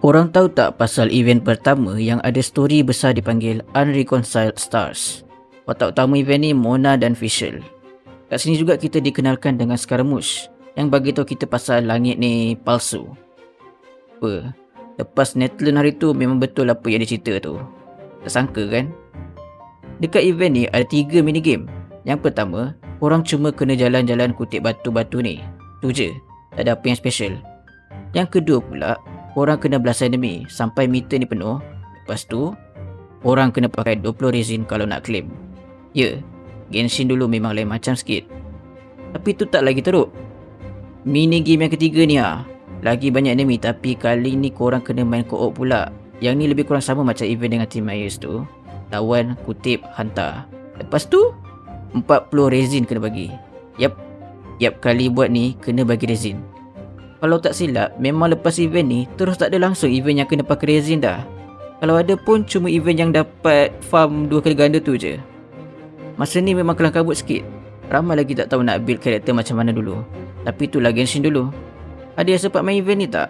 Korang tahu tak pasal event pertama yang ada story besar dipanggil Unreconciled Stars? Watak utama event ni Mona dan Fischl. Kat sini juga kita dikenalkan dengan Scaramouche yang bagi tahu kita pasal langit ni palsu. Apa? Lepas Netland hari tu memang betul apa yang dia cerita tu. Tak sangka kan? Dekat event ni ada tiga minigame. Yang pertama, orang cuma kena jalan-jalan kutip batu-batu ni. Tu je. Tak ada apa yang special. Yang kedua pula, orang kena belas enemy sampai meter ni penuh. Lepas tu, orang kena pakai 20 resin kalau nak claim. Ya, Genshin dulu memang lain macam sikit. Tapi tu tak lagi teruk. Mini game yang ketiga ni ah. Lagi banyak enemy tapi kali ni korang kena main co-op pula. Yang ni lebih kurang sama macam event dengan Team Myers tu. Tawan, kutip, hantar. Lepas tu, 40 resin kena bagi. Yap, yap kali buat ni kena bagi resin. Kalau tak silap, memang lepas event ni terus tak ada langsung event yang kena pakai resin dah. Kalau ada pun cuma event yang dapat farm dua kali ganda tu je. Masa ni memang kelang kabut sikit. Ramai lagi tak tahu nak build karakter macam mana dulu. Tapi itulah Genshin dulu. Ada yang sempat main event ni tak?